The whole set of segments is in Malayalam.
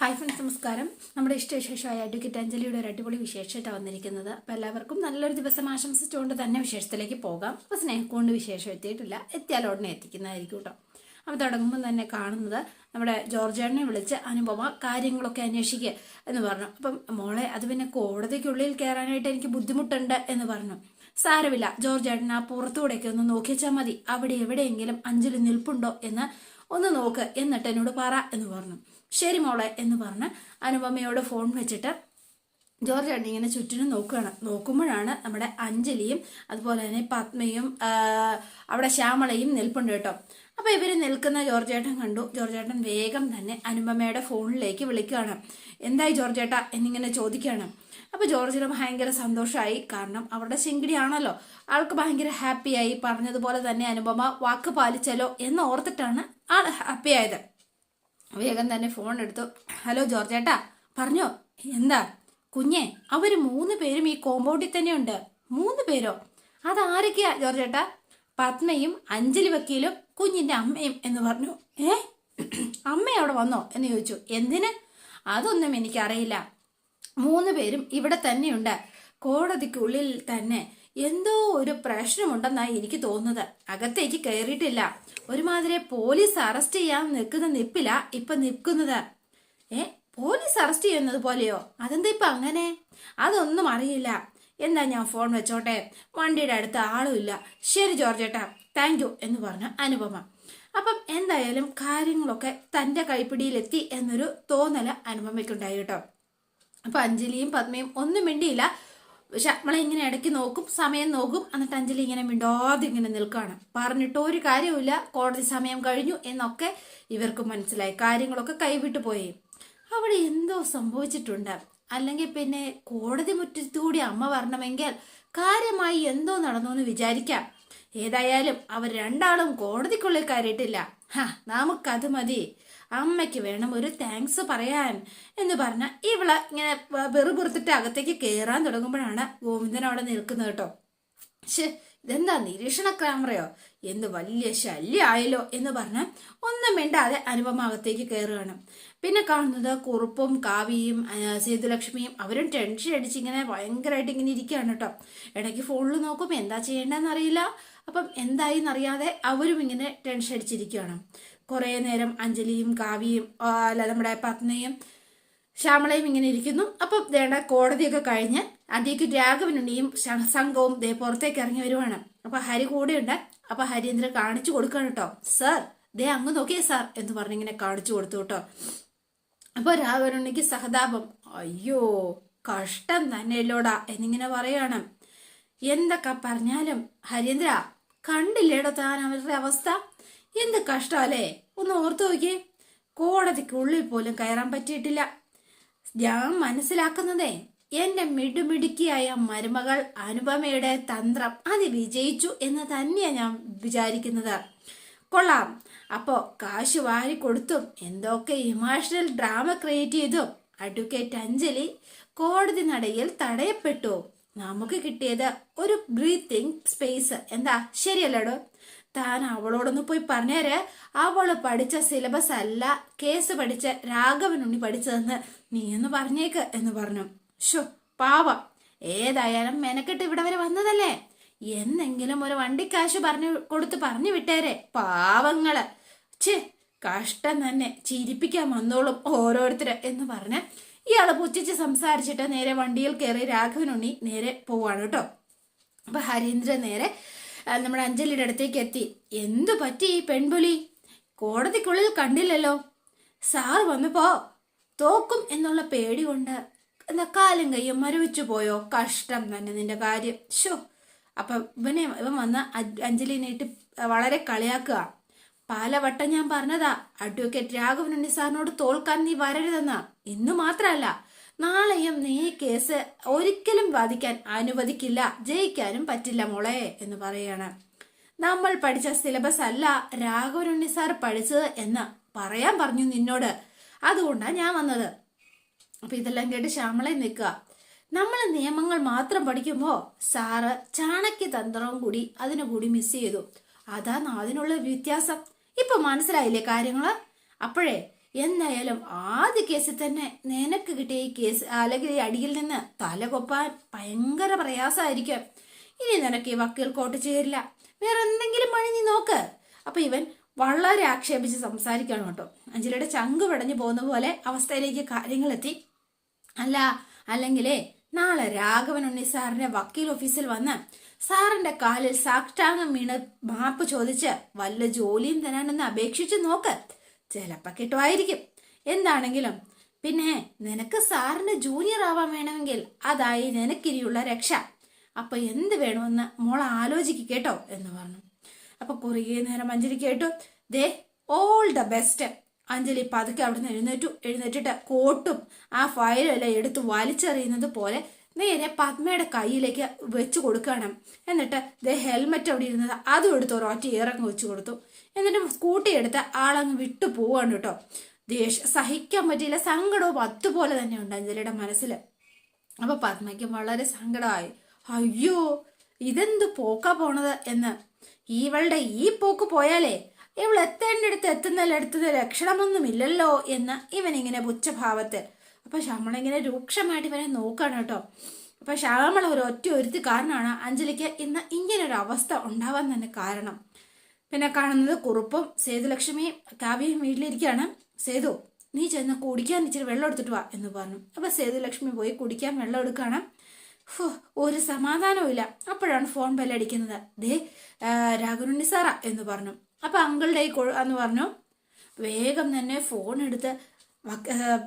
ഹായ് ഫ്രണ്ട്സ് നമസ്കാരം. നമ്മുടെ ഇഷ്ടവിശേഷമായ അഡ്വക്കേറ്റ് അഞ്ജലിയുടെ ഒരു അടിപൊളി വിശേഷമായിട്ടാണ് വന്നിരിക്കുന്നത്. അപ്പോൾ എല്ലാവർക്കും നല്ലൊരു ദിവസം ആശംസിച്ചുകൊണ്ട് തന്നെ വിശേഷത്തിലേക്ക് പോകാം. അപ്പോൾ സ്നേഹം കൊണ്ട് വിശേഷം എത്തിയിട്ടില്ല. എത്തിയാൽ ഉടനെ എത്തിക്കുന്നതായിരിക്കും കേട്ടോ. അപ്പോൾ തുടങ്ങുമ്പോൾ തന്നെ കാണുന്നത് നമ്മുടെ ജോർജേട്ടനെ വിളിച്ച് അനുപമ കാര്യങ്ങളൊക്കെ അന്വേഷിക്കുക എന്ന് പറഞ്ഞു. അപ്പം മോളെ അത് പിന്നെ കോടതിക്കുള്ളിൽ കയറാനായിട്ട് എനിക്ക് ബുദ്ധിമുട്ടുണ്ട് എന്ന് പറഞ്ഞു. സാരമില്ല ജോർജേട്ടൻ ആ പുറത്തൂടെയൊക്കെ ഒന്ന് നോക്കിച്ചാൽ മതി. അവിടെ എവിടെയെങ്കിലും അഞ്ജലി നിൽപ്പുണ്ടോ എന്ന് ഒന്ന് നോക്ക്. എന്നിട്ട് എന്നോട് പറ എന്ന് പറഞ്ഞു. ശരി മോളെ എന്ന് പറഞ്ഞ് അനുപമയോട് ഫോൺ വെച്ചിട്ട് ജോർജ് ഏട്ടൻ ഇങ്ങനെ ചുറ്റിനും നോക്കുകയാണ്. നോക്കുമ്പോഴാണ് നമ്മുടെ അഞ്ജലിയും അതുപോലെ തന്നെ പത്മയും അവിടെ ശ്യാമളയും നിൽപ്പുണ്ട് കേട്ടോ. അപ്പോൾ ഇവർ നിൽക്കുന്ന ജോർജ് ഏട്ടൻ കണ്ടു. ജോർജ് ഏട്ടൻ വേഗം തന്നെ അനുപമയുടെ ഫോണിലേക്ക് വിളിക്കുകയാണ്. എന്തായി ജോർജ് ഏട്ടാ എന്നിങ്ങനെ ചോദിക്കുകയാണ്. അപ്പോൾ ജോർജിന് ഭയങ്കര സന്തോഷമായി കാരണം അവരുടെ ശിങ്കിടിയാണല്ലോ. ആൾക്ക് ഭയങ്കര ഹാപ്പിയായി പറഞ്ഞതുപോലെ തന്നെ അനുപമ വാക്ക് പാലിച്ചല്ലോ എന്ന് ഓർത്തിട്ടാണ് ആൾ ഹാപ്പിയായത് വേഗം തന്നെ ഫോൺ എടുത്തു. ഹലോ ജോർജേട്ടാ പറഞ്ഞോ എന്താ? കുഞ്ഞെ അവർ മൂന്ന് പേരും ഈ കോമ്പൗണ്ടിൽ തന്നെയുണ്ട്. മൂന്ന് പേരോ? അതാരൊക്കെയാ ജോർജേട്ടാ? പത്മയും അഞ്ജലി വക്കീലും കുഞ്ഞിന്റെ അമ്മയും എന്ന് പറഞ്ഞു. ഏ? അമ്മ അവിടെ വന്നോ? എന്ന് ചോദിച്ചു. എന്തിന്? അതൊന്നും എനിക്കറിയില്ല. മൂന്ന് പേരും ഇവിടെ തന്നെയുണ്ട്. കോടതിക്കുള്ളിൽ തന്നെ എന്തോ ഒരു പ്രശ്നമുണ്ടെന്നായി എനിക്ക് തോന്നുന്നത്. അകത്തേക്ക് കയറിയിട്ടില്ല ഒരുമാതിരി പോലീസ് അറസ്റ്റ് ചെയ്യാൻ നിൽക്കുന്ന നിപ്പില ഇപ്പൊ നിൽക്കുന്നത്. ഏ പോലീസ് അറസ്റ്റ് ചെയ്യുന്നത് പോലെയോ? അതെന്താ ഇപ്പൊ അങ്ങനെ? അതൊന്നും അറിയില്ല. എന്താ ഞാൻ ഫോൺ വെച്ചോട്ടെ. വണ്ടിയുടെ അടുത്ത് ആളും ഇല്ല. ശരി ജോർജേട്ടാ താങ്ക് യു എന്ന് പറഞ്ഞ അനുപമ. അപ്പം എന്തായാലും കാര്യങ്ങളൊക്കെ തന്റെ കൈപ്പിടിയിലെത്തി എന്നൊരു തോന്നൽ അനുപമയ്ക്കുണ്ടായി കേട്ടോ. അപ്പൊ അഞ്ജലിയും പത്മയും ഒന്നും മിണ്ടിയില്ല. ശ്യാമള ഇങ്ങനെ ഇടയ്ക്ക് നോക്കും സമയം നോക്കും. എന്നിട്ട് അഞ്ജലി ഇങ്ങനെ മിണ്ടാതെ ഇങ്ങനെ നിൽക്കുകയാണ്. പറഞ്ഞിട്ട് ഒരു കാര്യവുമില്ല. കോടതി സമയം കഴിഞ്ഞു എന്നൊക്കെ ഇവർക്ക് മനസ്സിലായി. കാര്യങ്ങളൊക്കെ കൈവിട്ടു പോയി. അവിടെ എന്തോ സംഭവിച്ചിട്ടുണ്ട്. അല്ലെങ്കിൽ പിന്നെ കോടതി മുറ്റത്തുകൂടി അമ്മ വരണമെങ്കിൽ കാര്യമായി എന്തോ നടന്നു എന്ന് വിചാരിക്കാം. ഏതായാലും അവർ രണ്ടാളും കോടതിക്കുള്ളിൽ കയറിയിട്ടില്ല. ഹാ നമുക്കത് മതി. അമ്മയ്ക്ക് വേണം ഒരു താങ്ക്സ് പറയാൻ എന്ന് പറഞ്ഞ ഇവൾ ഇങ്ങനെ വെറുപുറത്തിട്ട് അകത്തേക്ക് കയറാൻ തുടങ്ങുമ്പോഴാണ് ഗോവിന്ദൻ അവിടെ നിൽക്കുന്നത് കേട്ടോ. ശ്ശേ ഇതെന്താ നിരീക്ഷണ ക്യാമറയോ? എന്ത് വലിയ ശല്യമായല്ലോ എന്ന് പറഞ്ഞ് ഒന്നും മിണ്ടാതെ അനുപമ അകത്തേക്ക് കയറുകയാണ് പിന്നെ കാണുന്നത് കുറുപ്പും കാവിയും സേതുലക്ഷ്മിയും അവരും ടെൻഷൻ അടിച്ച് ഇങ്ങനെ ഭയങ്കരമായിട്ട് ഇങ്ങനെ ഇരിക്കുകയാണ് കേട്ടോ. ഇടയ്ക്ക് ഫോണിൽ നോക്കും എന്താ ചെയ്യേണ്ടതെന്ന് അറിയില്ല. അപ്പം എന്തായി എന്നറിയാതെ അവരും ഇങ്ങനെ ടെൻഷൻ അടിച്ചിരിക്കുകയാണ് കുറേ നേരം അഞ്ജലിയും കാവ്യയും അല്ല നമ്മുടെ പത്നിയും ശ്യാമളയും ഇങ്ങനെ ഇരിക്കുന്നു. അപ്പം വേണ്ട കോടതിയൊക്കെ കഴിഞ്ഞ് അതിലേക്ക് ഈ സംഘവും ദേ പുറത്തേക്ക് ഇറങ്ങി വരുവാണ്. അപ്പൊ ഹരി കൂടെയുണ്ട്. അപ്പൊ ഹരീന്ദ്രൻ കാണിച്ചു കൊടുക്കാണ് കേട്ടോ സർ ദേ അങ്ങ് നോക്കിയേ സാർ എന്ന് പറഞ്ഞ് ഇങ്ങനെ കാണിച്ചു കൊടുത്തു കേട്ടോ അപ്പൊ രാഘവനുണ്ണിക്ക് സഹതാപം അയ്യോ കഷ്ടം തന്നെ തന്നെയല്ലോടാ എന്നിങ്ങനെ പറയാണ്. എന്തൊക്കെ പറഞ്ഞാലും ഹരീന്ദ്ര കണ്ടില്ലേടോ താൻ അവരുടെ അവസ്ഥ? എന്ത് കഷ്ടാലേ ഒന്ന് ഓർത്തു നോക്കിയേ. കോടതിക്കുള്ളിൽ പോലും കയറാൻ പറ്റിയിട്ടില്ല. ഞാൻ മനസ്സിലാക്കുന്നതേ എന്റെ മിടുമിടുക്കിയായ മരുമകൾ അനുപമയുടെ തന്ത്രം അത് വിജയിച്ചു എന്ന് തന്നെയാ ഞാൻ വിചാരിക്കുന്നത്. കൊള്ളാം. അപ്പോ കാശ് വാരി കൊടുത്തും എന്തൊക്കെ ഇമോഷണൽ ഡ്രാമ ക്രിയേറ്റ് ചെയ്തു അഡ്വക്കേറ്റ് അഞ്ജലി കോടതി നടയിൽ തടയപ്പെട്ടു. നമുക്ക് കിട്ടിയത് ഒരു ബ്രീത്തിങ് സ്പേസ്. എന്താ? ശരിയല്ലടോ? താൻ അവളോടൊന്ന് പോയി പറഞ്ഞേര്. അവൾ പഠിച്ച സിലബസ് അല്ല കേസ് പഠിച്ച രാഘവനുണ്ണി പഠിച്ചതെന്ന് നീ ഒന്ന് പറഞ്ഞേക്ക് എന്ന് പറഞ്ഞു. ഷോ പാവ. ഏതായാലും മെനക്കെട്ട് ഇവിടെ വരെ വന്നതല്ലേ? എന്നെങ്കിലും ഒരു വണ്ടിക്കാശ് പറഞ്ഞു കൊടുത്ത് പറഞ്ഞു വിട്ടേരെ പാവങ്ങൾ. ഛേ കഷ്ടം തന്നെ. ചിരിപ്പിക്കാൻ വന്നോളും ഓരോരുത്തര് എന്ന് പറഞ്ഞ് ഇയാൾ പുച്ഛിച്ച് സംസാരിച്ചിട്ട് നേരെ വണ്ടിയിൽ കയറി രാഘവനുണ്ണി നേരെ പോവാണ് കേട്ടോ. അപ്പൊ ഹരീന്ദ്രൻ നേരെ നമ്മുടെ അഞ്ജലിയുടെ അടുത്തേക്ക് എത്തി. എന്തു പറ്റി ഈ പെൺപുലി? കോടതിക്കുള്ളിൽ കണ്ടില്ലല്ലോ. സാർ വന്നപ്പോ തോക്കും എന്നുള്ള പേടി കൊണ്ട് എന്താ കാലും കയ്യും മരവിച്ചു പോയോ? കഷ്ടം തന്നെ നിന്റെ കാര്യം. ഷോ അപ്പൊ ഇവനെ ഇവൻ വന്ന് അഞ്ജലിനായിട്ട് വളരെ കളിയാക്കുക. പലവട്ടം ഞാൻ പറഞ്ഞതാ. അഡ്വക്കേറ്റ് രാഘവനുണ്ണി സാറിനോട് തോൽക്കാൻ നീ വരരുതെന്നാ. ഇന്ന് മാത്രമല്ല നാളെയും നീ കേസ് ഒരിക്കലും വാദിക്കാൻ അനുവദിക്കില്ല. ജയിക്കാനും പറ്റില്ല മോളെ എന്ന് പറയാണ്. നമ്മൾ പഠിച്ച സിലബസ് അല്ല രാഘവനുണ്ണി സാർ പഠിച്ചത് എന്ന് പറയാൻ പറഞ്ഞു നിന്നോട്. അതുകൊണ്ടാണ് ഞാൻ വന്നത്. അപ്പൊ ഇതെല്ലാം കേട്ട് ശ്യാമളെ നിൽക്കുക. നമ്മൾ നിയമങ്ങൾ മാത്രം പഠിക്കുമ്പോ സാറ് ചാണക്യ തന്ത്രവും കൂടി അതിനു കൂടി മിസ് ചെയ്തു. അതാണ് അതിനുള്ള വ്യത്യാസം. ഇപ്പൊ മനസ്സിലായില്ലേ കാര്യങ്ങൾ? അപ്പോഴേ എന്തായാലും ആദ്യ കേസിൽ തന്നെ നിനക്ക് കിട്ടിയ ഈ കേസ് അല്ലെങ്കിൽ ഈ അടിയിൽ നിന്ന് തല കൊപ്പാൻ ഭയങ്കര പ്രയാസമായിരിക്കും. ഇനി നിനക്ക് ഈ വക്കീൽ കോട്ട് ചേരില്ല. വേറെ എന്തെങ്കിലും പണി നീ നോക്ക്. അപ്പൊ ഇവൻ വളരെ ആക്ഷേപിച്ച് സംസാരിക്കണം കേട്ടോ. അഞ്ജലിയുടെ ചങ്ക് പടഞ്ഞു പോകുന്ന പോലെ അവസ്ഥയിലേക്ക് കാര്യങ്ങൾ എത്തി അല്ല അല്ലെങ്കിലേ നാളെ രാഘവൻ ഉണ്ണി സാറിന്റെ വക്കീൽ ഓഫീസിൽ വന്ന് സാറിന്റെ കാലിൽ സാഷ്ടാംഗം വീണ് മാപ്പ് ചോദിച്ച് വല്ല ജോലിയും തരാനെന്ന് അപേക്ഷിച്ച് നോക്ക്. ചിലപ്പോ കിട്ടുമായിരിക്കും. എന്താണെങ്കിലും പിന്നെ നിനക്ക് സാറിന് ജൂനിയർ ആവാൻ വേണമെങ്കിൽ അതായി നിനക്കിനിയുള്ള രക്ഷ. അപ്പൊ എന്ത് വേണമെന്ന് മോൾ ആലോചിക്കുക കേട്ടോ എന്ന് പറഞ്ഞു. അപ്പൊ കുറേ നേരം അഞ്ജലി കേട്ടു. ദേ ഓൾ ദ ബെസ്റ്റ് അഞ്ജലി പതുക്കെ അവിടുന്ന് എഴുന്നേറ്റു. എഴുന്നേറ്റിട്ട് കോട്ടും ആ ഫയലും എല്ലാം എടുത്ത് വലിച്ചെറിയുന്നത് പോലെ നേരെ പത്മയുടെ കയ്യിലേക്ക് വെച്ച് കൊടുക്കണം. എന്നിട്ട് ദേ ഹെൽമെറ്റ് അവിടെ ഇരുന്നത് അതും എടുത്ത് ഒരൊറ്റ ഇറങ്ങി വെച്ച് കൊടുത്തു. എന്നിട്ട് സ്കൂട്ടി എടുത്ത് ആളങ്ങ് വിട്ടു പോവാണ് കേട്ടോ. ദേഷ്യം സഹിക്കാൻ പറ്റിയില്ല. സങ്കടവും അതുപോലെ തന്നെ ഉണ്ട് അഞ്ജലിയുടെ മനസ്സിൽ അപ്പൊ പത്മയ്ക്ക് വളരെ സങ്കടമായി. അയ്യോ ഇതെന്ത് പോക്കാ പോണത് എന്ന്. ഇവളുടെ ഈ പോക്ക് പോയാലേ ഇവൾ എത്തേണ്ടടുത്ത് എത്തുന്നതിലെടുത്തത് ലക്ഷണമൊന്നുമില്ലല്ലോ എന്ന് ഇവനിങ്ങനെ പുച്ഛഭാവത്തിൽ അപ്പൊ ശ്യാമള ഇങ്ങനെ രൂക്ഷമായിട്ട് ഇവനെ നോക്കാണ് കേട്ടോ. അപ്പൊ ശ്യാമള ഒരു ഒറ്റ ഒരുത്തി കാരണമാണ് അഞ്ജലിക്ക് ഇന്ന് ഇങ്ങനൊരു അവസ്ഥ ഉണ്ടാവാൻ തന്നെ കാരണം. പിന്നെ കാണുന്നത് കുറുപ്പും സേതുലക്ഷ്മിയും കാവ്യയും വീട്ടിലിരിക്കുകയാണ്. സേതു നീ ചെന്ന് കുടിക്കാൻ ഇച്ചിരി വെള്ളം എടുത്തിട്ട് വാ എന്ന് പറഞ്ഞു. അപ്പൊ സേതുലക്ഷ്മി പോയി കുടിക്കാൻ വെള്ളം എടുക്കുകയാണ് ഫു, ഒരു സമാധാനവും അപ്പോഴാണ് ഫോൺ ബെല്ലടിക്കുന്നത് ദേ രാഘുരുണ്ണി സാറ എന്ന് പറഞ്ഞു. അപ്പൊ അങ്കിളുടെ എന്ന് പറഞ്ഞു. വേഗം തന്നെ ഫോൺ എടുത്ത്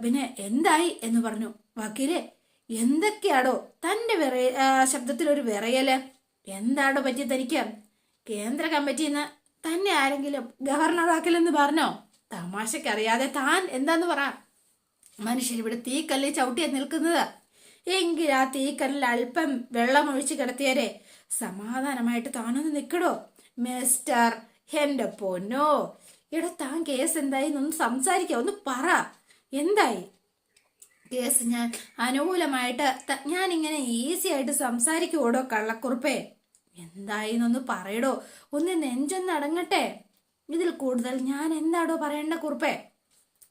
പിന്നെ എന്തായി എന്ന് പറഞ്ഞു. വക്കീലെ എന്തൊക്കെയാടോ തന്റെ വിറ ശബ്ദത്തിലൊരു വിറയൽ. എന്താടോ പറ്റി തനിക്ക്? കേന്ദ്ര കമ്മിറ്റിന്ന് തന്നെ ആരെങ്കിലും ഗവർണറാക്കലെന്ന് പറഞ്ഞോ? തമാശക്കറിയാതെ താൻ എന്താന്ന് പറ. മനുഷ്യർ ഇവിടെ തീക്കല്ലിൽ ചവിട്ടിയാ നിൽക്കുന്നത്. എങ്കിൽ ആ തീക്കല്ലിൽ അല്പം വെള്ളം ഒഴിച്ച് കിടത്തിയാരെ സമാധാനമായിട്ട് താനൊന്ന് നിൽക്കടോ മിസ്റ്റർ എന്റെ പൊന്നോ. എടാ താൻ കേസ് എന്തായി ഒന്ന് സംസാരിക്കാം ഒന്ന് പറ. എന്തായി? കേസ് ഞാൻ അനുകൂലമായിട്ട് ഞാൻ ഇങ്ങനെ ഈസി ആയിട്ട് സംസാരിക്കുവോടോ കള്ളക്കുറുപ്പേ? എന്തായിന്നൊന്ന് പറയടോ. ഒന്ന് നെഞ്ചൊന്ന് അടങ്ങട്ടെ. ഇതിൽ കൂടുതൽ ഞാൻ എന്താടോ പറയേണ്ട കുറുപ്പേ?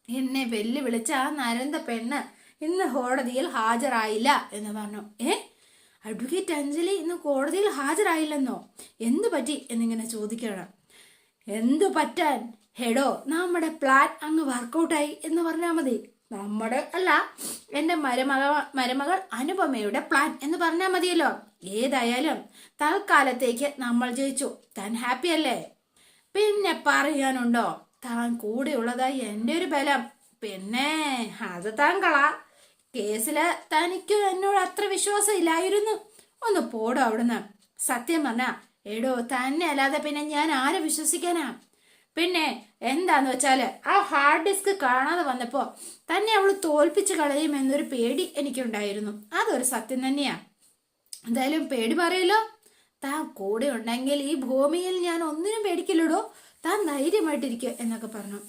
എന്നെ വെല്ലുവിളിച്ച ആ നരന്ത പെണ്ണ് ഇന്ന് കോടതിയിൽ ഹാജരായില്ല എന്ന് പറഞ്ഞു. ഏ? അഡ്വക്കേറ്റ് അഞ്ജലി ഇന്ന് കോടതിയിൽ ഹാജരായില്ലെന്നോ? എന്തു പറ്റി എന്നിങ്ങനെ ചോദിക്കണം എന്തു പറ്റാൻ? ഹെഡോ നമ്മുടെ പ്ലാൻ അങ്ങ് വർക്കൗട്ടായി എന്ന് പറഞ്ഞാൽ മതി. നമ്മുടെ അല്ല എന്റെ മരുമക മരുമകൾ അനുപമയുടെ പ്ലാൻ എന്ന് പറഞ്ഞാൽ മതിയല്ലോ. ഏതായാലും തൽക്കാലത്തേക്ക് നമ്മൾ ജയിച്ചു. താൻ ഹാപ്പി അല്ലേ? പിന്നെ പറയാനുണ്ടോ? താൻ കൂടെയുള്ളതായി എന്റെ ഒരു ബലം. പിന്നെ അത് താൻ കളാ. കേസിൽ തനിക്ക് എന്നോട് അത്ര വിശ്വാസം ഇല്ലായിരുന്നു. ഒന്ന് പോടോ അവിടുന്ന്. സത്യം പറഞ്ഞ എടോ തന്നെ അല്ലാതെ പിന്നെ ഞാൻ ആരെ വിശ്വസിക്കാനാ? പിന്നെ എന്താന്ന് വെച്ചാൽ ആ ഹാർഡ് ഡിസ്ക് കാണാതെ വന്നപ്പോ തന്നെ അവൾ തോൽപ്പിച്ച് കളയും എന്നൊരു പേടി എനിക്കുണ്ടായിരുന്നു. അതൊരു സത്യം തന്നെയാ. എന്തായാലും പേടി പറയല്ലോ. താൻ കൂടെ ഉണ്ടെങ്കിൽ ഈ ഭൂമിയിൽ ഞാൻ ഒന്നിനും പേടിക്കില്ലടോ. താൻ ധൈര്യമായിട്ടിരിക്കുക എന്നൊക്കെ പറഞ്ഞു.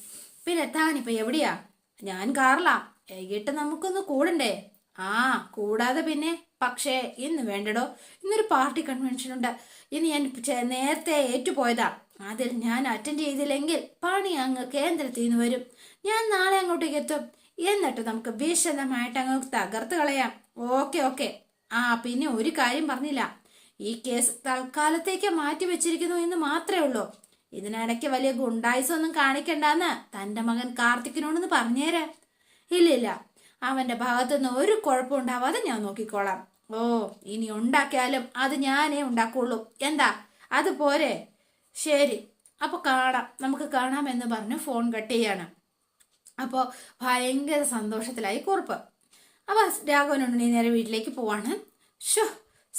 പിന്നെ താൻ ഇപ്പൊ എവിടെയാ? ഞാൻ കാറിലാ. വൈകിട്ട് നമുക്കൊന്ന് കൂടണ്ടേ? ആ കൂടാതെ പിന്നെ പക്ഷേ ഇന്ന് വേണ്ടടോ? ഇന്നൊരു പാർട്ടി കൺവെൻഷൻ ഉണ്ട്. ഇന്ന് ഞാൻ നേരത്തെ ഏറ്റുപോയതാ. അതിൽ ഞാൻ അറ്റൻഡ് ചെയ്തില്ലെങ്കിൽ പണി അങ്ങ് കേന്ദ്രത്തിൽ നിന്ന് വരും. ഞാൻ നാളെ അങ്ങോട്ടേക്ക് എത്തും. എന്നിട്ട് നമുക്ക് വിശദമായിട്ട് അങ്ങ് തകർത്ത് കളയാം. Okay okay. ആ പിന്നെ ഒരു കാര്യം പറഞ്ഞില്ല. ഈ കേസ് തൽക്കാലത്തേക്ക് മാറ്റി വെച്ചിരിക്കുന്നു എന്ന് മാത്രമേ ഉള്ളൂ. ഇതിനിടയ്ക്ക് വലിയ ഗുണ്ടായുസം ഒന്നും കാണിക്കണ്ടെന്ന് തന്റെ മകൻ കാർത്തിക്കിനോടൊന്ന് പറഞ്ഞേരെ. ഇല്ല ഇല്ല അവന്റെ ഭാഗത്തുനിന്ന് ഒരു കുഴപ്പമുണ്ടാവാതെ ഞാൻ നോക്കിക്കോളാം. ഓ ഇനി ഉണ്ടാക്കിയാലും അത് ഞാനേ ഉണ്ടാക്കുള്ളൂ. എന്താ? അത് പോരെ. ശരി. അപ്പൊ കാണാം. നമുക്ക് കാണാം എന്ന് പറഞ്ഞ് ഫോൺ കട്ട് ചെയ്യാണ്. അപ്പോൾ ഭയങ്കര സന്തോഷത്തിലായി കുറുപ്പ്. അപ്പൊ രാഘവനുണ്ണി നേരെ വീട്ടിലേക്ക് പോവാണ്. ഷോ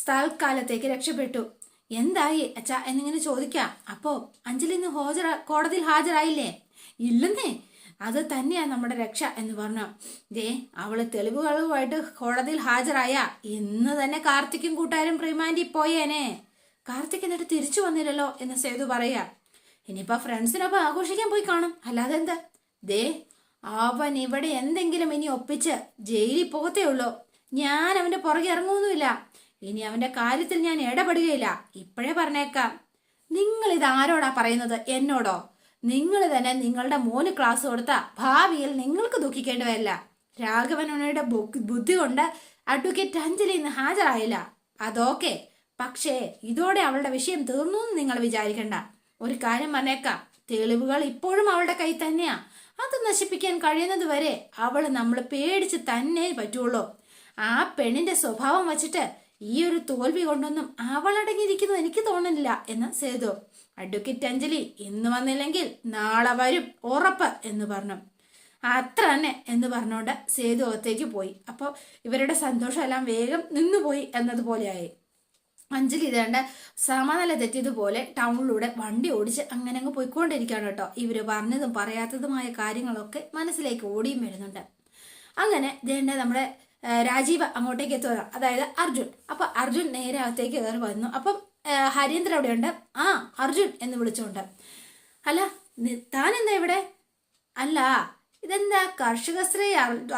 തൽക്കാലത്തേക്ക് രക്ഷപ്പെട്ടു. എന്തായി അച്ഛാ എന്നിങ്ങനെ ചോദിക്കാം. അപ്പോ അഞ്ജലി ഇന്ന് ഹോജറ കോടതിയിൽ ഹാജരായില്ലേ? ഇല്ലെന്നേ. അത് തന്നെയാ നമ്മുടെ രക്ഷ എന്ന് പറഞ്ഞു. ദേ അവൾ തെളിവുകളുമായിട്ട് കോടതിയിൽ ഹാജരായ. ഇന്ന് തന്നെ കാർത്തിക്കും കൂട്ടാരും റിമാൻഡിൽ പോയേനെ. കാർത്തിക് എന്നിട്ട് തിരിച്ചു വന്നില്ലല്ലോ എന്ന് സേതു പറയാ ഇനിയിപ്പോ ഫ്രണ്ട്സിനൊപ്പം ആഘോഷിക്കാൻ പോയി കാണും. അല്ലാതെ എന്താ? ദേ അവൻ ഇവിടെ എന്തെങ്കിലും ഇനി ഒപ്പിച്ച് ജയിലിൽ പോകത്തേ ഉള്ളൂ. ഞാൻ അവന്റെ പുറകെ ഇറങ്ങുമൊന്നുമില്ല ഇനി അവന്റെ കാര്യത്തിൽ ഞാൻ ഇടപെടുകയില്ല. ഇപ്പോഴേ പറഞ്ഞേക്കാം. നിങ്ങൾ ഇത് ആരോടാ പറയുന്നത്? എന്നോടോ? നിങ്ങൾ തന്നെ നിങ്ങളുടെ മോന് ക്ലാസ് കൊടുത്ത ഭാവിയിൽ നിങ്ങൾക്ക് ദുഃഖിക്കേണ്ടി വരില്ല രാഘവനുണിയുടെ ബുദ്ധി കൊണ്ട് അഡ്വക്കേറ്റ് അഞ്ജലി ഇന്ന് ഹാജരായില്ല. അതൊക്കെ. പക്ഷേ ഇതോടെ അവളുടെ വിഷയം തീർന്നു എന്ന് നിങ്ങൾ വിചാരിക്കണ്ട. ഒരു കാര്യം പറഞ്ഞേക്കാം. തെളിവുകൾ ഇപ്പോഴും അവളുടെ കൈ തന്നെയാ. അത് നശിപ്പിക്കാൻ കഴിയുന്നത് വരെ അവൾ നമ്മൾ പേടിച്ച് തന്നെ പറ്റുള്ളൂ. ആ പെണ്ണിന്റെ സ്വഭാവം വച്ചിട്ട് ഈ ഒരു തോൽവി കൊണ്ടൊന്നും അവൾ അടങ്ങിയിരിക്കുന്നു എനിക്ക് തോന്നുന്നില്ല എന്ന് സേതു. അഡ്വക്കേറ്റ് അഞ്ജലി ഇന്ന് വന്നില്ലെങ്കിൽ നാളെ വരും ഉറപ്പ് എന്ന് പറഞ്ഞു. അത്ര തന്നെ എന്ന് പറഞ്ഞുകൊണ്ട് സേതു അകത്തേക്ക് പോയി. അപ്പോൾ ഇവരുടെ സന്തോഷമെല്ലാം വേഗം നിന്നുപോയി എന്നതുപോലെയായി. അഞ്ജലി ഇതേണ്ട സമനില തെറ്റിയതുപോലെ ടൗണിലൂടെ വണ്ടി ഓടിച്ച് അങ്ങനെ അങ്ങ് പോയിക്കൊണ്ടിരിക്കുകയാണ് കേട്ടോ. ഇവർ പറഞ്ഞതും പറയാത്തതുമായ കാര്യങ്ങളൊക്കെ മനസ്സിലേക്ക് ഓടിയും വരുന്നുണ്ട്. അങ്ങനെ ഇതേണ്ട നമ്മുടെ രാജീവ് അങ്ങോട്ടേക്ക് എത്തുക അതായത് അർജുൻ. അപ്പൊ അർജുൻ നേരെ അകത്തേക്ക് കയറി വന്നു. അപ്പം ഹരീന്ദ്രൻ അവിടെയുണ്ട്. ആ അർജുൻ എന്ന് വിളിച്ചുകൊണ്ട്. അല്ല താൻ എന്താ ഇവിടെ? അല്ല ഇതെന്താ കർഷക ശ്രീ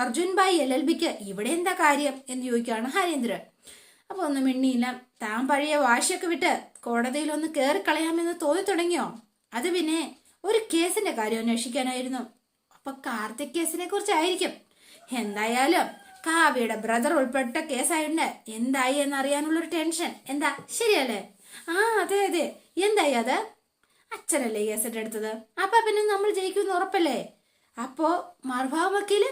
അർജുൻ ബായി എൽ എൽ ബിക്ക് ഇവിടെ എന്താ കാര്യം എന്ന് ചോദിക്കുകയാണ് ഹരീന്ദ്രൻ അപ്പൊ ഒന്നും മിണ്ണിയില്ല താൻ പഴയ വാശിയൊക്കെ വിട്ട് കോടതിയിൽ ഒന്ന് കയറി കളയാമെന്ന് തോന്നി തുടങ്ങിയോ? അത് പിന്നെ ഒരു കേസിന്റെ കാര്യം അന്വേഷിക്കാനായിരുന്നു. അപ്പൊ കാർത്തിക് കേസിനെ കുറിച്ചായിരിക്കും. എന്തായാലും കാവ്യയുടെ ബ്രദർ ഉൾപ്പെട്ട കേസായിട്ടുണ്ട് എന്തായി എന്നറിയാനുള്ളൊരു ടെൻഷൻ. എന്താ? ശരിയല്ലേ? ആ അതെ അതെ. എന്തായി അത്? അച്ഛനല്ലേ കേസിന്റെ എടുത്തത്? അപ്പൊ പിന്നെ നമ്മൾ ജയിക്കുമെന്ന് ഉറപ്പല്ലേ? അപ്പോ മർഭാവ് വക്കീൽ?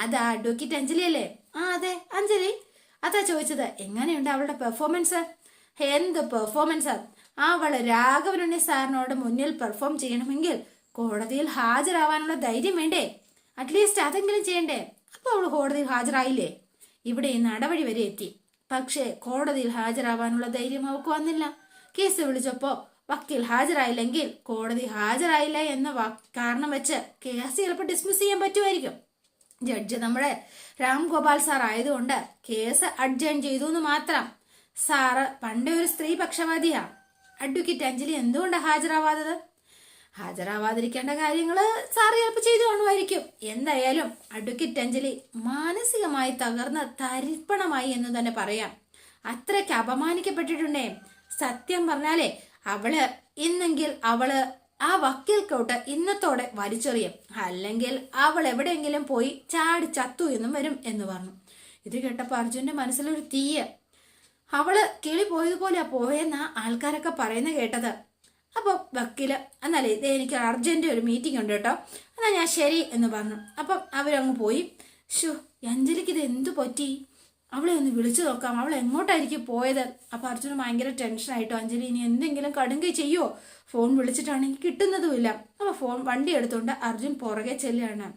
അതാ അഡ്വക്കേറ്റ് അഞ്ജലി അല്ലേ? ആ അതെ അഞ്ജലി. അതാ ചോദിച്ചത് എങ്ങനെയുണ്ട് അവളുടെ പെർഫോമൻസ് എന്ത് പെർഫോമൻസ് അവൾ രാഘവനുണ്ണി സാറിനോട് മുന്നിൽ പെർഫോം ചെയ്യണമെങ്കിൽ കോടതിയിൽ ഹാജരാവാനുള്ള ധൈര്യം വേണ്ടേ? അറ്റ്ലീസ്റ്റ് അതെങ്കിലും ചെയ്യണ്ടേ? അപ്പൊ അവൾ കോടതിയിൽ ഹാജരായില്ലേ? ഇവിടെ ഈ നടപടി വരെ എത്തി. പക്ഷേ കോടതിയിൽ ഹാജരാവാനുള്ള ധൈര്യം അവൾക്ക് വന്നില്ല. കേസ് വിളിച്ചപ്പോ വക്കീൽ ഹാജരായില്ലെങ്കിൽ കോടതി ഹാജരായില്ല എന്ന കാരണം വെച്ച് കേസ് ചിലപ്പോൾ ഡിസ്മിസ് ചെയ്യാൻ പറ്റുമായിരിക്കും. ജഡ്ജ് നമ്മുടെ രാം ഗോപാൽ സാർ ആയതുകൊണ്ട് കേസ് അഡ്ജൈൻ ചെയ്തു എന്ന് മാത്രം. സാറ് പണ്ടേ ഒരു സ്ത്രീ അഡ്വക്കേറ്റ് അഞ്ജലി എന്തുകൊണ്ടാണ് ഹാജരാവാത്തത്? ഹാജരാവാതിരിക്കേണ്ട കാര്യങ്ങൾ സാറ് ചിലപ്പോൾ ചെയ്തു കാണുമായിരിക്കും. എന്തായാലും അഡ്വക്കേറ്റ് അഞ്ജലി മാനസികമായി തകർന്ന തരിപ്പണമായി എന്ന് തന്നെ പറയാം. അത്രയ്ക്ക് അപമാനിക്കപ്പെട്ടിട്ടുണ്ടേ. സത്യം പറഞ്ഞാലേ അവൾ ഇന്നെങ്കിൽ അവൾ ആ വക്കീൽ കോട്ട് ഇന്നത്തോടെ വലിച്ചെറിയും. അല്ലെങ്കിൽ അവൾ എവിടെയെങ്കിലും പോയി ചാടി ചത്തു എന്നും വരും എന്ന് പറഞ്ഞു. ഇത് കേട്ടപ്പോൾ അർജുന്റെ മനസ്സിലൊരു തീയ. അവൾ കിളി പോയതുപോലെയാ പോയെന്നാ ആൾക്കാരൊക്കെ പറയുന്ന കേട്ടത്. അപ്പോൾ വക്കീൽ എന്നാലേ ഇത് എനിക്ക് അർജന്റ് ഒരു മീറ്റിംഗ് ഉണ്ട് കേട്ടോ. എന്നാ ഞാൻ ശരി എന്ന് പറഞ്ഞു. അപ്പം അവരങ്ങ് പോയി. ഷു അഞ്ജലിക്ക് ഇത് എന്തു പറ്റി? അവളെ ഒന്ന് വിളിച്ചു നോക്കാം. അവൾ എങ്ങോട്ടായിരിക്കും പോയത്? അപ്പോൾ അർജുന് ഭയങ്കര ടെൻഷനായിട്ടോ അഞ്ജലി ഇനി എന്തെങ്കിലും കടുങ്കൈ ചെയ്യോ? ഫോൺ വിളിച്ചിട്ടാണെങ്കിൽ കിട്ടുന്നതുമില്ല. അപ്പോൾ ഫോൺ വണ്ടി എടുത്തുകൊണ്ട് അർജുൻ പുറകെ ചെല്ലുകയാണ്.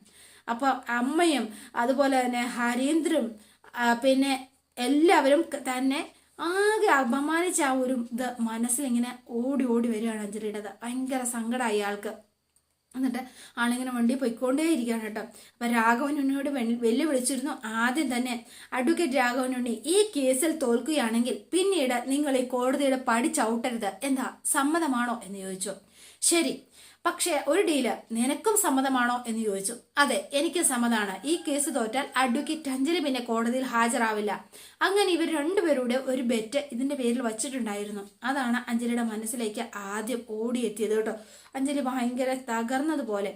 അപ്പോൾ അമ്മയും അതുപോലെ തന്നെ ഹരീന്ദ്രും പിന്നെ എല്ലാവരും തന്നെ ആകെ അപമാനിച്ച ആ ഒരു ഇത് മനസ്സിലിങ്ങനെ ഓടി ഓടി വരികയാണ് അഞ്ജലിയുടേത് ഭയങ്കര സങ്കടമായി ആൾക്ക്. എന്നിട്ട് ആളിങ്ങനെ വണ്ടി പൊയ്ക്കൊണ്ടേ ഇരിക്കുകയാണ് കേട്ടോ. അപ്പൊ രാഘവനുണ്ണിയോട് വെല്ലുവിളിച്ചിരുന്നു. ആദ്യം തന്നെ അഡ്വക്കേറ്റ് രാഘവൻ രാഘവനുണ്ണി ഈ കേസിൽ തോൽക്കുകയാണെങ്കിൽ പിന്നീട് നിങ്ങൾ ഈ കോടതിയുടെ പടി എന്താ സമ്മതമാണോ? എന്ന് ചോദിച്ചു. ശരി പക്ഷേ ഒരു ഡീൽ നിനക്കും സമ്മതമാണോ എന്ന് ചോദിച്ചു. അതെ എനിക്ക് സമ്മതമാണ്. ഈ കേസ് തോറ്റാൽ അഡ്വക്കേറ്റ് അഞ്ജലി പിന്നെ കോടതിയിൽ ഹാജരാവില്ല. അങ്ങനെ ഇവർ രണ്ടുപേരുടെ ഒരു ബെറ്റ് ഇതിന്റെ പേരിൽ വച്ചിട്ടുണ്ടായിരുന്നു. അതാണ് അഞ്ജലിയുടെ മനസ്സിലേക്ക് ആദ്യം ഓടിയെത്തിയത് കേട്ടോ. അഞ്ജലി ഭയങ്കര തകർന്നതുപോലെ.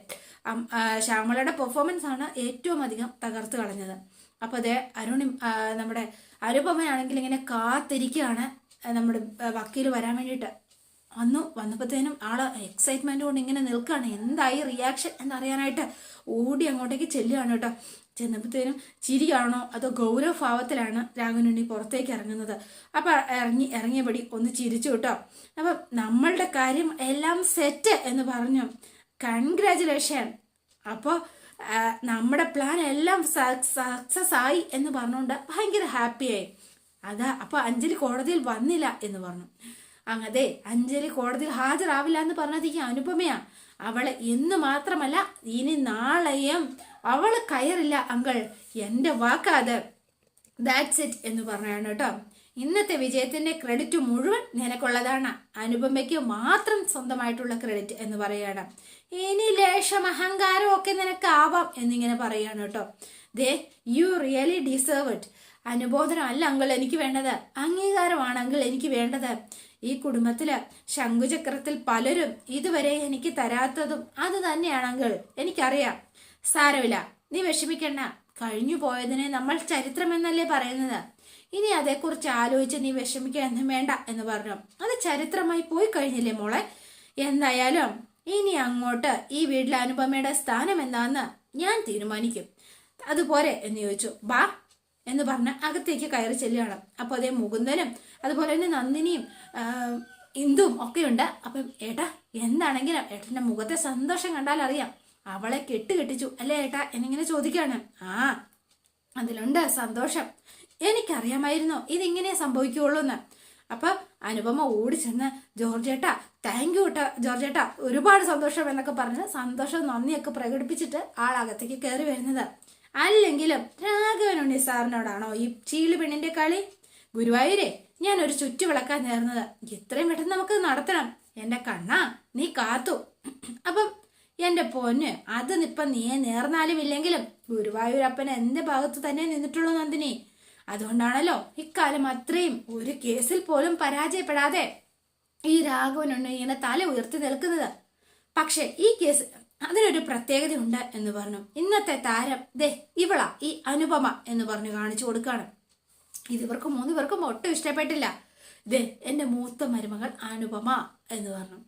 ശ്യാമളയുടെ പെർഫോമൻസ് ആണ് ഏറ്റവും അധികം തകർത്ത് കളഞ്ഞത്. അപ്പൊ അതെ അരുണി നമ്മുടെ അനുപമയാണെങ്കിൽ ഇങ്ങനെ കാത്തിരിക്കുകയാണ് നമ്മുടെ വക്കീൽ വരാൻ വേണ്ടിയിട്ട്. വന്നു വന്നപ്പോഴത്തേനും ആൾ എക്സൈറ്റ്മെന്റ് കൊണ്ട് ഇങ്ങനെ നിൽക്കുകയാണ്. എന്തായി റിയാക്ഷൻ എന്നറിയാനായിട്ട് ഓടി അങ്ങോട്ടേക്ക് ചെല്ലുകയാണ് കേട്ടോ. ചെന്നപ്പോഴത്തേനും ചിരിയാണോ അതോ ഗൗരവഭാവത്തിലാണ് രാഘവനുണ്ണി പുറത്തേക്ക് ഇറങ്ങുന്നത്? അപ്പൊ ഇറങ്ങി ഇറങ്ങിയപടി ഒന്ന് ചിരിച്ചു കേട്ടോ. അപ്പം നമ്മളുടെ കാര്യം എല്ലാം സെറ്റ് എന്ന് പറഞ്ഞു. കൺഗ്രാചുലേഷൻ അപ്പോൾ നമ്മുടെ പ്ലാൻ എല്ലാം സക്സസ് ആയി എന്ന് പറഞ്ഞുകൊണ്ട് ഭയങ്കര ഹാപ്പിയായി അതാ അപ്പൊ അഞ്ജലി കോടതിയിൽ വന്നില്ല എന്ന് പറഞ്ഞു. അങ്ങതെ അഞ്ജലി കോടതിയിൽ ഹാജരാവില്ല എന്ന് പറഞ്ഞതിക്ക് അനുപമയാ. അവൾ എന്ന് മാത്രമല്ല ഇനി നാളെയും അവൾ കയറില്ല അങ്കൾ. എന്റെ വാക്കാത് ദാറ്റ്സ് ഇറ്റ് എന്ന് പറഞ്ഞാണ് കേട്ടോ. ഇന്നത്തെ വിജയത്തിന്റെ ക്രെഡിറ്റ് മുഴുവൻ നിനക്കുള്ളതാണ്. അനുപമയ്ക്ക് മാത്രം സ്വന്തമായിട്ടുള്ള ക്രെഡിറ്റ് എന്ന് പറയാണ് ഇനി ലേശം അഹങ്കാരം ഒക്കെ നിനക്കാവാം എന്നിങ്ങനെ പറയാണ് കേട്ടോ. ദേ യു റിയലി ഡിസേർവ് ഇറ്റ് അനുബോധനം അല്ല അങ്കിൾ എനിക്ക് വേണ്ടത്. അംഗീകാരമാണ് അങ്കിൾ എനിക്ക് വേണ്ടത്. ഈ കുടുംബത്തിൽ ശംഖുചക്രത്തിൽ പലരും ഇതുവരെ എനിക്ക് തരാത്തതും അത് തന്നെയാണ് അങ്കിൾ. എനിക്കറിയാം. സാരമില്ല. നീ വിഷമിക്കണ്ട. കഴിഞ്ഞു പോയതിനെ നമ്മൾ ചരിത്രം എന്നല്ലേ പറയുന്നത്? ഇനി അതേക്കുറിച്ച് ആലോചിച്ച് നീ വിഷമിക്കാനൊന്നും വേണ്ട എന്ന് പറഞ്ഞു. അത് ചരിത്രമായി പോയി കഴിഞ്ഞില്ലേ മോളെ? എന്തായാലും ഇനി അങ്ങോട്ട് ഈ വീട്ടിലെ അനുപമയുടെ സ്ഥാനം എന്താന്ന് ഞാൻ തീരുമാനിക്കും. അതുപോലെ എന്ന് ചോദിച്ചു. ബാ എന്ന് പറഞ്ഞ് അകത്തേക്ക് കയറി ചെല്ലുകയാണ്. അപ്പോൾ അതേ മുകുന്ദനും അതുപോലെ തന്നെ നന്ദിനിയും ഇന്ദുവും ഒക്കെയുണ്ട്. അപ്പം ഏട്ടാ എന്താണെങ്കിലും ഏട്ടന്റെ മുഖത്തെ സന്തോഷം കണ്ടാൽ അറിയാം. അവളെ കെട്ട് കെട്ടിച്ചു അല്ലേ ഏട്ടാ? എന്നിങ്ങനെ ചോദിക്കുകയാണ്. ആ അതിലുണ്ട് സന്തോഷം. എനിക്കറിയാമായിരുന്നു ഇതിങ്ങനെ സംഭവിക്കുകയുള്ളൂ എന്ന് അപ്പൊ അനുപമ ഓടി ചെന്ന് ജോർജേട്ടാ താങ്ക് യു ജോർജ് ജോർജേട്ടാ ഒരുപാട് സന്തോഷം എന്നൊക്കെ പറഞ്ഞ് സന്തോഷം നന്ദിയൊക്കെ പ്രകടിപ്പിച്ചിട്ട് ആളകത്തേക്ക് കയറി വരുന്നത്. അല്ലെങ്കിലും രാഘവനുണ്ണി സാറിനോടാണോ ഈ ചീളി പെണ്ണിന്റെ കളി? ഗുരുവായൂരെ ഞാൻ ഒരു ചുറ്റു വിളക്കാൻ നേർന്നത്. എത്രയും പെട്ടെന്ന് നമുക്ക് നടത്തണം. എന്റെ കണ്ണാ നീ കാത്തു. അപ്പം എന്റെ പൊന്ന് അത് ഇപ്പം നീ നേർന്നാലും ഇല്ലെങ്കിലും ഗുരുവായൂരപ്പൻ എന്റെ ഭാഗത്ത് തന്നെ നിന്നിട്ടുള്ളൂ നന്ദിനി? അതുകൊണ്ടാണല്ലോ ഇക്കാലം അത്രയും ഒരു കേസിൽ പോലും പരാജയപ്പെടാതെ ഈ രാഘവനുണ്ണി ഇങ്ങനെ തല ഉയർത്തി നിൽക്കുന്നത്. പക്ഷെ ഈ കേസ് അതിനൊരു പ്രത്യേകത ഉണ്ട് എന്ന് പറഞ്ഞു. ഇന്നത്തെ താരം ദേ ഇവള ഈ അനുപമ എന്ന് പറഞ്ഞു കാണിച്ചു കൊടുക്കാണ്. ഇതിവർക്ക് മൂന്ന് പേർക്കും ഒട്ടും ഇഷ്ടപ്പെട്ടില്ല. ദേ എന്റെ മൂത്ത മരുമകൾ അനുപമ എന്ന് പറഞ്ഞു.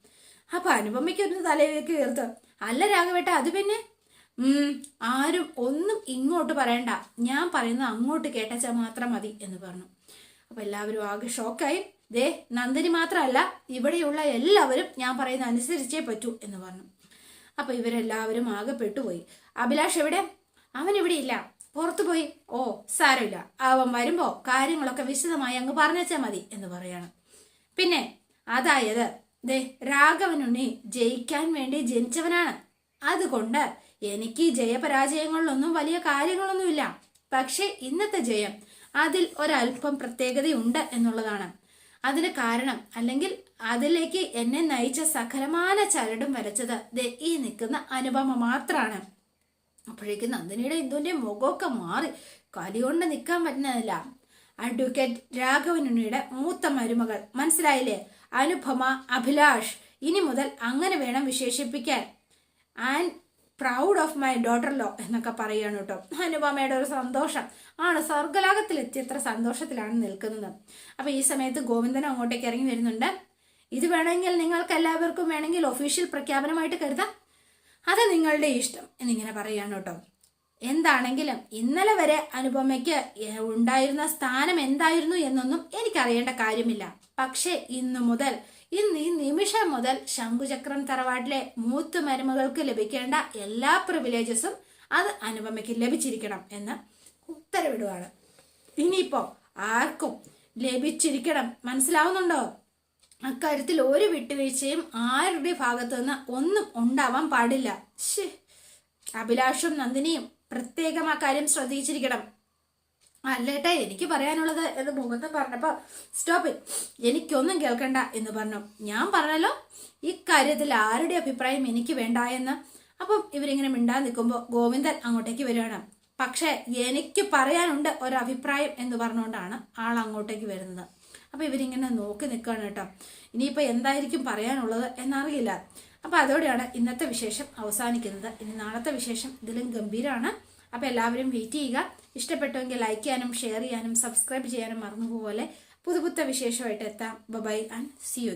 അപ്പൊ അനുപമയ്ക്ക് ഒരു തലയിലേക്ക് കയർത്ത് അല്ല രാഘവേട്ട അത് പിന്നെ? ഉം ആരും ഒന്നും ഇങ്ങോട്ട് പറയണ്ട. ഞാൻ പറയുന്നത് അങ്ങോട്ട് കേട്ടച്ചാൽ മാത്രം മതി എന്ന് പറഞ്ഞു. അപ്പൊ എല്ലാവരും ആകെ ഷോക്കായി. ദേ നന്ദിനി മാത്രമല്ല ഇവിടെയുള്ള എല്ലാവരും ഞാൻ പറയുന്ന അനുസരിച്ചേ പറ്റൂ എന്ന് പറഞ്ഞു. അപ്പൊ ഇവരെല്ലാവരും ആകെ പെട്ടുപോയി. അഭിലാഷ് എവിടെ? അവൻ ഇവിടെ ഇല്ല. പുറത്തു പോയി. ഓ സാരമില്ല. അവൻ വരുമ്പോ കാര്യങ്ങളൊക്കെ വിശദമായി അങ്ങ് പറഞ്ഞാൽ മതി എന്ന് പറയാണ്. പിന്നെ അതായത് ദേ രാഘവനുണ്ണി ജയിക്കാൻ വേണ്ടി ജനിച്ചവനാണ്. അതുകൊണ്ട് എനിക്ക് ജയപരാജയങ്ങളിലൊന്നും വലിയ കാര്യങ്ങളൊന്നുമില്ല. പക്ഷെ ഇന്നത്തെ ജയം അതിൽ ഒരല്പം പ്രത്യേകതയുണ്ട് എന്നുള്ളതാണ്. അതിന് കാരണം അല്ലെങ്കിൽ അതിലേക്ക് എന്നെ നയിച്ച സകലമാന ചരടും വരച്ചത് ദേ ഈ നിൽക്കുന്ന അനുപമ മാത്രമാണ് അപ്പോഴേക്കും നന്ദിനിയുടെ ഇന്ദുവിന്റെ മുഖമൊക്കെ മാറി കലികൊണ്ട് നിൽക്കാൻ പറ്റുന്നതല്ല. അഡ്വക്കേറ്റ് രാഘവനുണ്ണിയുടെ മൂത്ത മരുമകൾ. മനസ്സിലായില്ലേ? അനുപമ അഭിലാഷ് ഇനി മുതൽ അങ്ങനെ വേണം വിശേഷിപ്പിക്കാൻ. And proud of my daughter law എന്നൊക്കെ പറയുകയാണ് കേട്ടോ. അനുപമയുടെ ഒരു സന്തോഷം. ആണ് സ്വർഗലോകത്തിൽ എത്തിയത്ര സന്തോഷത്തിലാണ് നിൽക്കുന്നത്. അപ്പൊ ഈ സമയത്ത് ഗോവിന്ദൻ അങ്ങോട്ടേക്ക് ഇറങ്ങി വരുന്നുണ്ട്. ഇത് വേണമെങ്കിൽ നിങ്ങൾക്ക് എല്ലാവർക്കും വേണമെങ്കിൽ ഒഫീഷ്യൽ പ്രഖ്യാപനമായിട്ട് കരുതാം. അത് നിങ്ങളുടെ ഇഷ്ടം എന്നിങ്ങനെ പറയുകയാണ് കേട്ടോ. എന്താണെങ്കിലും ഇന്നലെ വരെ അനുപമയ്ക്ക് ഉണ്ടായിരുന്ന സ്ഥാനം എന്തായിരുന്നു എന്നൊന്നും എനിക്കറിയേണ്ട കാര്യമില്ല. പക്ഷേ ഇന്നു മുതൽ ഇന്ന് ഈ നിമിഷം മുതൽ ശംഖുചക്രം തറവാട്ടിലെ മൂത്ത് മരുമകൾക്ക് ലഭിക്കേണ്ട എല്ലാ പ്രിവിലേജസും അത് അനുപമയ്ക്ക് ലഭിച്ചിരിക്കണം എന്ന് ഉത്തരവിടുവാണ്. ഇനിയിപ്പോ ആർക്കും ലഭിച്ചിരിക്കണം മനസ്സിലാവുന്നുണ്ടോ? അക്കാര്യത്തിൽ ഒരു വിട്ടുവീഴ്ചയും ആരുടെ ഭാഗത്തു നിന്ന് ഒന്നും ഉണ്ടാവാൻ പാടില്ല. അഭിലാഷും നന്ദിനിയും പ്രത്യേകം ആ കാര്യം ശ്രദ്ധിച്ചിരിക്കണം. അല്ലേട്ടാ എനിക്ക് പറയാനുള്ളത് എന്ന് മുഖത്ത് പറഞ്ഞപ്പോൾ സ്റ്റോപ്പ് എനിക്കൊന്നും കേൾക്കണ്ട എന്ന് പറഞ്ഞു. ഞാൻ പറഞ്ഞല്ലോ ഇക്കാര്യത്തിൽ ആരുടെ അഭിപ്രായം എനിക്ക് വേണ്ട എന്ന്. അപ്പം ഇവരിങ്ങനെ മിണ്ടാൻ നിൽക്കുമ്പോൾ ഗോവിന്ദൻ അങ്ങോട്ടേക്ക് വരികയാണ്. പക്ഷേ എനിക്ക് പറയാനുണ്ട് ഒരഭിപ്രായം എന്ന് പറഞ്ഞുകൊണ്ടാണ് ആൾ അങ്ങോട്ടേക്ക് വരുന്നത്. അപ്പൊ ഇവരിങ്ങനെ നോക്കി നിൽക്കുകയാണ് കേട്ടോ. ഇനിയിപ്പോ എന്തായിരിക്കും പറയാനുള്ളത് എന്നറിയില്ല. അപ്പൊ അതോടെയാണ് ഇന്നത്തെ വിശേഷം അവസാനിക്കുന്നത്. ഇനി നാളത്തെ വിശേഷം ഇതിലും ഗംഭീരമാണ് അപ്പൊ എല്ലാവരും വെയിറ്റ് ചെയ്യുക. ഇഷ്ടപ്പെട്ടുവെങ്കിൽ ലൈക്ക് ചെയ്യാനും ഷെയർ ചെയ്യാനും സബ്സ്ക്രൈബ് ചെയ്യാനും മറന്നുപോലെ പുതുപുത്ത വിശേഷമായിട്ട് എത്താം. By and C U